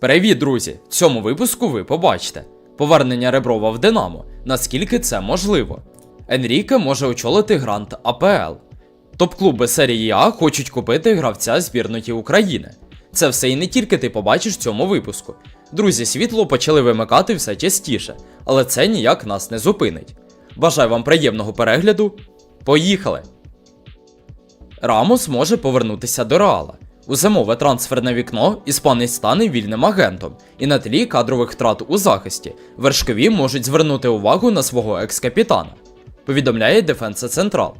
Привіт, друзі! В цьому випуску ви побачите повернення Реброва в Динамо, наскільки це можливо. Енріке може очолити грант АПЛ. Топ-клуби серії А хочуть купити гравця збірної України. Це все і не тільки ти побачиш в цьому випуску. Друзі, світло почали вимикати все частіше, але це ніяк нас не зупинить. Бажаю вам приємного перегляду. Поїхали! Рамос може повернутися до Реала. У зимове трансферне вікно іспанець стане вільним агентом, і на тлі кадрових втрат у захисті вершкові можуть звернути увагу на свого екс-капітана. Повідомляє Дефенса Централ.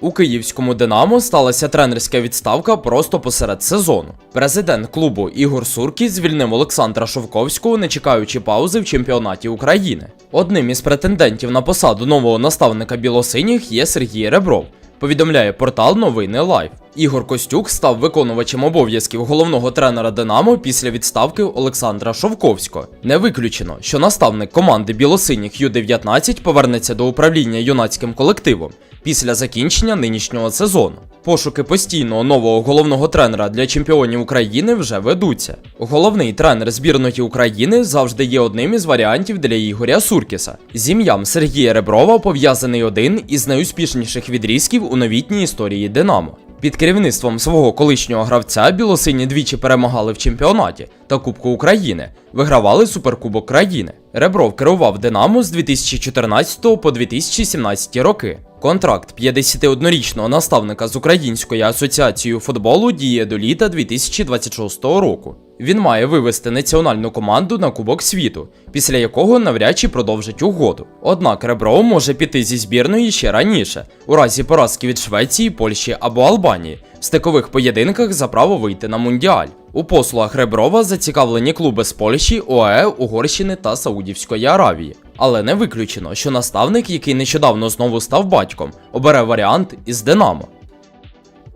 У київському Динамо сталася тренерська відставка просто посеред сезону. Президент клубу Ігор Суркіс звільнив Олександра Шовковського, не чекаючи паузи в чемпіонаті України. Одним із претендентів на посаду нового наставника білосиніх є Сергій Ребров. Повідомляє портал Новини Лайв. Ігор Костюк став виконувачем обов'язків головного тренера Динамо після відставки Олександра Шовковського. Не виключено, що наставник команди білосиніх Ю-19 повернеться до управління юнацьким колективом після закінчення нинішнього сезону. Пошуки постійного нового головного тренера для чемпіонів України вже ведуться. Головний тренер збірної України завжди є одним із варіантів для Ігоря Суркіса. З ім'ям Сергія Реброва пов'язаний один із найуспішніших відрізків у новітній історії Динамо. Під керівництвом свого колишнього гравця білосині двічі перемагали в чемпіонаті та Кубку України, вигравали Суперкубок країни. Ребров керував Динамо з 2014 по 2017 роки. Контракт 51-річного наставника з Українською асоціацією футболу діє до літа 2026 року. Він має вивести національну команду на Кубок світу, після якого навряд чи продовжить угоду. Однак Ребров може піти зі збірної ще раніше, у разі поразки від Швеції, Польщі або Албанії, в стикових поєдинках за право вийти на мундіаль. У послугах Реброва зацікавлені клуби з Польщі, ОАЕ, Угорщини та Саудівської Аравії. Але не виключено, що наставник, який нещодавно знову став батьком, обере варіант із Динамо.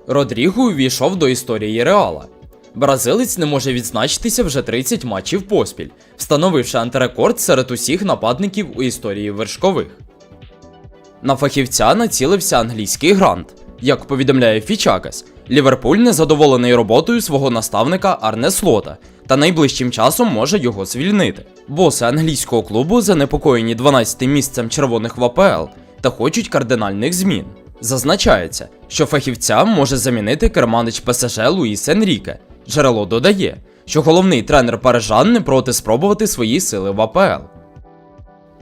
Родріго увійшов до історії Реала. Бразилець не може відзначитися вже 30 матчів поспіль, встановивши антирекорд серед усіх нападників у історії вершкових. На фахівця націлився англійський грант. Як повідомляє Фічакас, Ліверпуль незадоволений роботою свого наставника Арне Слота та найближчим часом може його звільнити. Боси англійського клубу занепокоєні 12 місцем червоних в АПЛ та хочуть кардинальних змін. Зазначається, що фахівця може замінити керманич ПСЖ Луїс Енріке. Джерело додає, що головний тренер парижан не проти спробувати свої сили в АПЛ.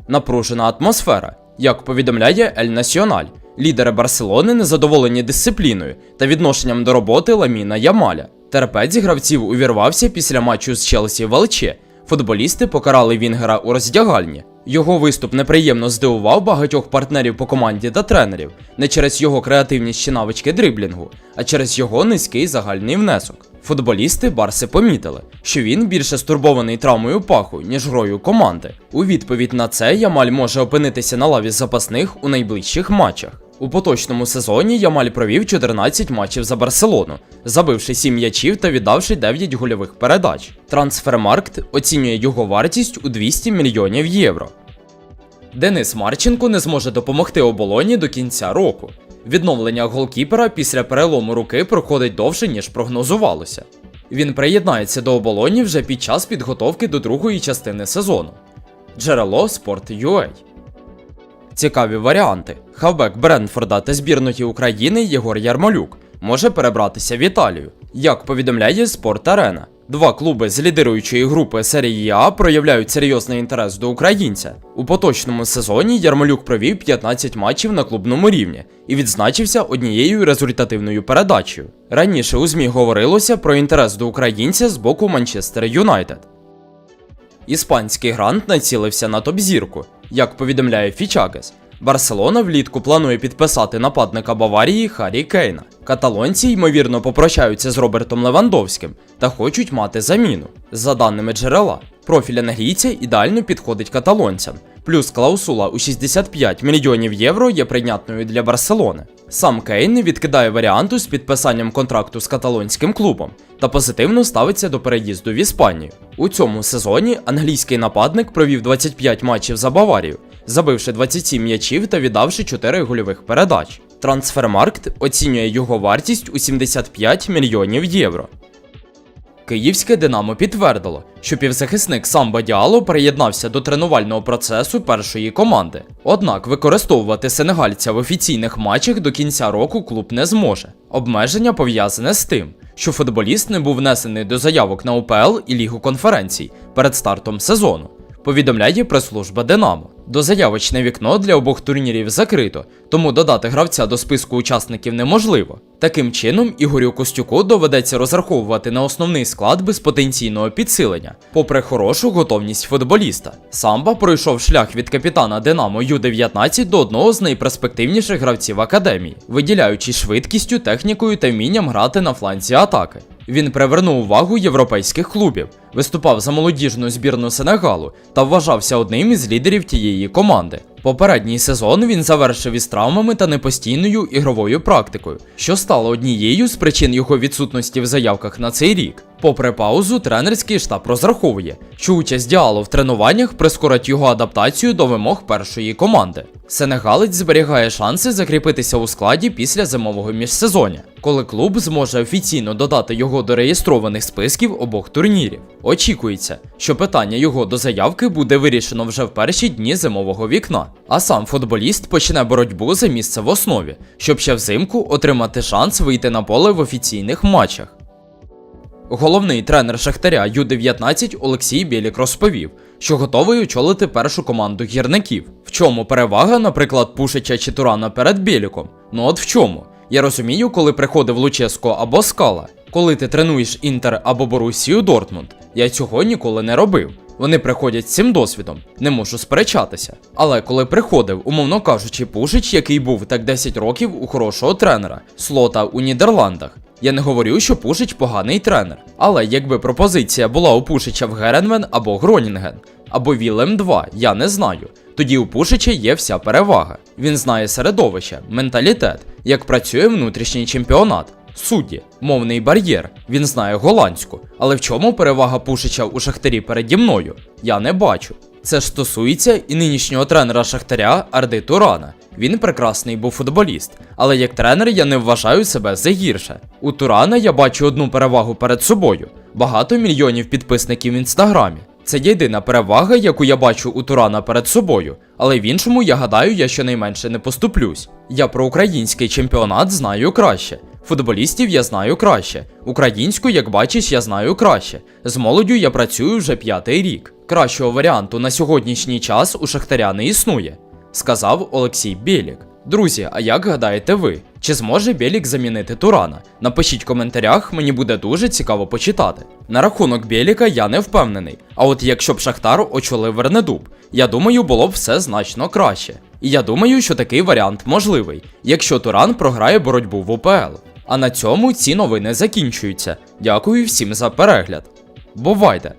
Напружена атмосфера. Як повідомляє Ель Національ, лідери Барселони незадоволені дисципліною та відношенням до роботи Ламіна Ямаля. Терпець гравців увірвався після матчу з Челсі в Алче. Футболісти покарали Вінгера у роздягальні. Його виступ неприємно здивував багатьох партнерів по команді та тренерів не через його креативність чи навички дриблінгу, а через його низький загальний внесок. Футболісти Барси помітили, що він більше стурбований травмою паху, ніж грою команди. У відповідь на це Ямаль може опинитися на лаві запасних у найближчих матчах. У поточному сезоні Ямаль провів 14 матчів за Барселону, забивши 7 м'ячів та віддавши 9 гольових передач. Трансфермаркт оцінює його вартість у 200 мільйонів євро. Денис Марченко не зможе допомогти оболоні до кінця року. Відновлення голкіпера після перелому руки проходить довше, ніж прогнозувалося. Він приєднається до оболоні вже під час підготовки до другої частини сезону. Джерело Sport.ua Цікаві варіанти. Хавбек Бренфорда та збірної України Єгор Ярмолюк може перебратися в Італію. Як повідомляє Спорт Арена, два клуби з лідируючої групи серії А проявляють серйозний інтерес до українця. У поточному сезоні Ярмолюк провів 15 матчів на клубному рівні і відзначився однією результативною передачею. Раніше у ЗМІ говорилося про інтерес до українця з боку Манчестер Юнайтед. Іспанський грант націлився на топ-зірку. Як повідомляє Фічакес, Барселона влітку планує підписати нападника Баварії Харі Кейна. Каталонці ймовірно попрощаються з Робертом Левандовським та хочуть мати заміну. За даними джерела, профіль англійця ідеально підходить каталонцям. Плюс клаусула у 65 мільйонів євро є прийнятною для Барселони. Сам Кейн відкидає варіанту з підписанням контракту з каталонським клубом та позитивно ставиться до переїзду в Іспанію. У цьому сезоні англійський нападник провів 25 матчів за Баварію, забивши 27 м'ячів та віддавши 4 гольових передач. Трансфермаркт оцінює його вартість у 75 мільйонів євро. Київське Динамо підтвердило, що півзахисник Самба Діало приєднався до тренувального процесу першої команди. Однак використовувати сенегальця в офіційних матчах до кінця року клуб не зможе. Обмеження пов'язане з тим, що футболіст не був внесений до заявок на УПЛ і Лігу конференцій перед стартом сезону. Повідомляє прес-служба Динамо. Дозаявочне вікно для обох турнірів закрито, тому додати гравця до списку учасників неможливо. Таким чином, Ігорю Костюку доведеться розраховувати на основний склад без потенційного підсилення, попри хорошу готовність футболіста. Самба пройшов шлях від капітана Динамо Ю-19 до одного з найперспективніших гравців академії, виділяючи швидкістю, технікою та вмінням грати на фланзі атаки. Він привернув увагу європейських клубів, виступав за молодіжну збірну Сенегалу та вважався одним із лідерів тієї команди. Попередній сезон він завершив із травмами та непостійною ігровою практикою, що стало однією з причин його відсутності в заявках на цей рік. Попри паузу, тренерський штаб розраховує, що участь Діало в тренуваннях прискорить його адаптацію до вимог першої команди. Сенегалець зберігає шанси закріпитися у складі після зимового міжсезоння, коли клуб зможе офіційно додати його до реєстрованих списків обох турнірів. Очікується, що питання його до заявки буде вирішено вже в перші дні зимового вікна, а сам футболіст почне боротьбу за місце в основі, щоб ще взимку отримати шанс вийти на поле в офіційних матчах. Головний тренер Шахтаря Ю-19 Олексій Білік розповів, що готовий очолити першу команду гірників. В чому перевага, наприклад, Пушича чи Турана перед Біліком? Ну от в чому? Я розумію, коли приходив Луческо або Скала, коли ти тренуєш Інтер або Борусію Дортмунд. Я цього ніколи не робив. Вони приходять з цим досвідом, не можу сперечатися. Але коли приходив, умовно кажучи, Пушич, який був так 10 років у хорошого тренера, слота у Нідерландах. Я не говорю, що Пушич поганий тренер. Але якби пропозиція була у Пушича в Геренвен або Гронінген, або Вілем 2, я не знаю. Тоді у Пушича є вся перевага. Він знає середовище, менталітет, як працює внутрішній чемпіонат. Судді, мовний бар'єр, він знає голландську. Але в чому перевага Пушича у Шахтарі переді мною? Я не бачу. Це ж стосується і нинішнього тренера Шахтаря Арди Турана. Він прекрасний був футболіст, але як тренер я не вважаю себе за гірше. У Турана я бачу одну перевагу перед собою: багато мільйонів підписників в інстаграмі. Це єдина перевага, яку я бачу у Турана перед собою, але в іншому я гадаю, я щонайменше не поступлюсь. Я про український чемпіонат знаю краще. Футболістів я знаю краще. Українську, як бачиш, я знаю краще. З молоддю я працюю вже п'ятий рік. Кращого варіанту на сьогоднішній час у Шахтаря не існує, сказав Олексій Білік. Друзі, а як гадаєте ви? Чи зможе Білік замінити Турана? Напишіть в коментарях, мені буде дуже цікаво почитати. На рахунок Біліка я не впевнений. А от якщо б Шахтар очолив Вернедуб, я думаю, було б все значно краще. І я думаю, що такий варіант можливий, якщо Туран програє боротьбу в УПЛ. А на цьому ці новини закінчуються. Дякую всім за перегляд. Бувайте!